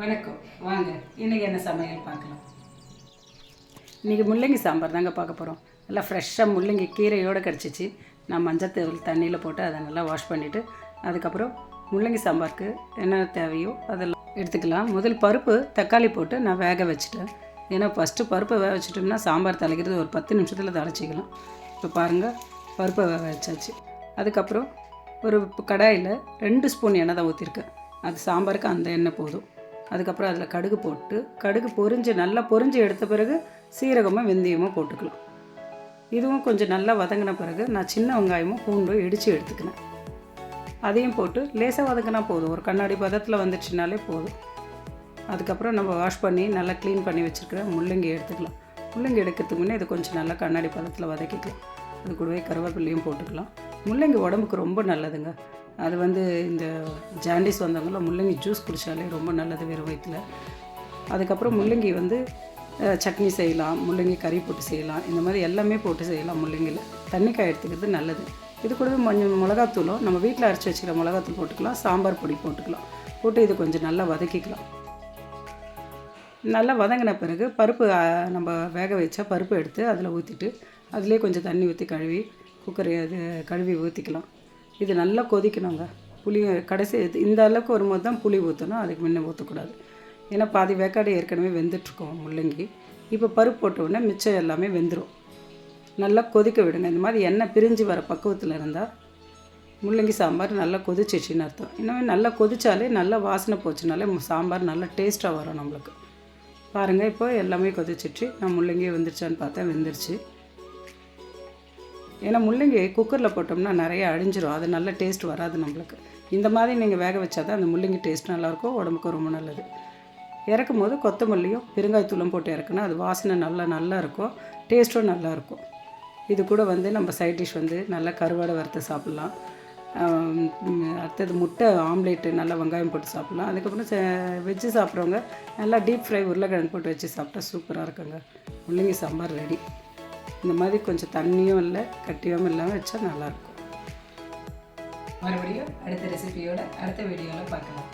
வணக்கம். வாங்க இன்றைக்கி என்ன சமையல் பார்க்கலாம். இன்றைக்கி முள்ளங்கி சாம்பார் தாங்க பார்க்க போகிறோம் நல்லா ஃப்ரெஷ்ஷாக முள்ளங்கி கீரையோடு கிடச்சிச்சு. நான் மஞ்சத்தூள் தண்ணியில் போட்டு அதை நல்லா வாஷ் பண்ணிவிட்டு அதுக்கப்புறம் முள்ளங்கி சாம்பாருக்கு என்ன தேவையோ அதெல்லாம் எடுத்துக்கலாம். முதல் பருப்பு தக்காளி போட்டு நான் வேக வச்சுட்டேன். ஏன்னா ஃபஸ்ட்டு பருப்பை வேக வச்சுட்டோம்னா சாம்பார் தலைக்கிறது ஒரு பத்து நிமிஷத்தில் தலைச்சிக்கலாம் இப்போ பாருங்கள் பருப்பை வேக வச்சாச்சு. அதுக்கப்புறம் ஒரு கடாயில் ரெண்டு ஸ்பூன் எண்ணெய் தான் ஊற்றிருக்கேன் அது சாம்பாருக்கு அந்த எண்ணெய் போதும். அதுக்கப்புறம் அதில் கடுகு போட்டு கடுகு பொரிஞ்சு நல்லா பொரிஞ்சு எடுத்த பிறகு சீரகமும் வெந்தயமும் போட்டுக்கலாம். இதுவும் கொஞ்சம் நல்லா வதங்கின பிறகு நான் சின்ன வெங்காயமும் பூண்டும் இடித்து எடுத்துக்கினேன். அதையும் போட்டு லேசாக வதங்கினா போதும். ஒரு கண்ணாடி பதத்தில் வந்துடுச்சுனாலே போதும். அதுக்கப்புறம் நம்ம வாஷ் பண்ணி நல்லா க்ளீன் பண்ணி வச்சுருக்கிற முள்ளங்கி எடுத்துக்கலாம். முள்ளங்கி எடுக்கிறதுக்கு முன்னே இது கொஞ்சம் நல்லா கண்ணாடி பதத்தில் வதக்கிக்கலாம். அது கூடவே கருவேப்பிலையும் போட்டுக்கலாம். முள்ளங்கி உடம்புக்கு ரொம்ப நல்லதுங்க. அது வந்து இந்த ஜாண்டிஸ் வந்தவங்களாம் முள்ளங்கி ஜூஸ் குடித்தாலே ரொம்ப நல்லது வெறும் வயிற்றில் அதுக்கப்புறம் முள்ளங்கி வந்து சட்னி செய்யலாம் முள்ளங்கி கறி போட்டு செய்யலாம். இந்த மாதிரி எல்லாமே போட்டு செய்யலாம் முள்ளங்கியில் தண்ணிக்காய் எடுத்துக்கிறது நல்லது. இது கூடவே மஞ்சள் மிளகாத்தூளும் நம்ம வீட்டில் அரைச்சி வச்சுக்கிற மிளகாத்தூள் போட்டுக்கலாம் சாம்பார் பொடி போட்டுக்கலாம். போட்டு இது கொஞ்சம் நல்லா வதக்கிக்கலாம். நல்லா வதங்கின பிறகு பருப்பு நம்ம வேக வச்சா பருப்பு எடுத்து அதில் ஊற்றிட்டு அதிலே கொஞ்சம் தண்ணி ஊற்றி கழுவி குக்கர் அது கழுவி ஊற்றிக்கலாம் இது நல்லா கொதிக்கணுங்க. புளி கடைசி இது- இந்த அளவுக்கு வரும்போது தான் புளி ஊற்றணும் அதுக்கு முன்னே ஊற்றக்கூடாது ஏன்னா பாதி வேக்காடு ஏற்கனவே வெந்துட்டுருக்கோம் முள்ளங்கி. இப்போ பருப்பு போட்டவுடனே மிச்சம் எல்லாமே வெந்துடும் நல்லா கொதிக்க விடுங்க. இந்த மாதிரி எண்ணெய் பிரிஞ்சு வர பக்குவத்தில் இருந்தால் முள்ளங்கி சாம்பார் நல்லா கொதிச்சிச்சின்னு அர்த்தம். இன்னும் நல்லா கொதிச்சாலே நல்லா வாசனை போச்சுனாலே சாம்பார் நல்லா டேஸ்ட்டாக வரும் நம்மளுக்கு. பாருங்கள் இப்போ எல்லாமே கொதிச்சிச்சு. நான் முள்ளங்கி வெந்துருச்சான்னு பார்த்தேன். வெந்துருச்சு. ஏன்னா முள்ளங்கி குக்கரில் போட்டோம்னா நிறைய அழிஞ்சிரும். அது நல்ல டேஸ்ட் வராது நம்மளுக்கு. இந்த மாதிரி நீங்கள் வேக வச்சா தான் அந்த முள்ளங்கி டேஸ்ட் நல்லாயிருக்கும் உடம்புக்கு ரொம்ப நல்லது. இறக்கும் போது கொத்தமல்லியும் பெருங்காயத்தூளும் போட்டு இறக்குனா அது வாசனை நல்லா நல்லா இருக்கும். டேஸ்ட்டும் நல்லா இருக்கும். இது கூட வந்து நம்ம சைட் டிஷ் வந்து நல்லா கருவாடை வறுத்து சாப்பிட்லாம். அடுத்தது முட்டை ஆம்லேட்டு நல்லா வெங்காயம் போட்டு சாப்பிட்லாம். அதுக்கப்புறம் வெஜ்ஜு சாப்பிட்றவங்க நல்லா டீப் ஃப்ரை உருளைக்கிழங்கு போட்டு வச்சு சாப்பிட்டா சூப்பராக இருக்குங்க. முள்ளங்கி சாம்பார் ரெடி இந்த மாதிரி கொஞ்சம் தண்ணியும் இல்லை கட்டியும் இல்லாமல் வச்சா நல்லாயிருக்கும் மறுபடியும் அடுத்த ரெசிபியோட அடுத்த வீடியோவில் பார்க்கலாம்.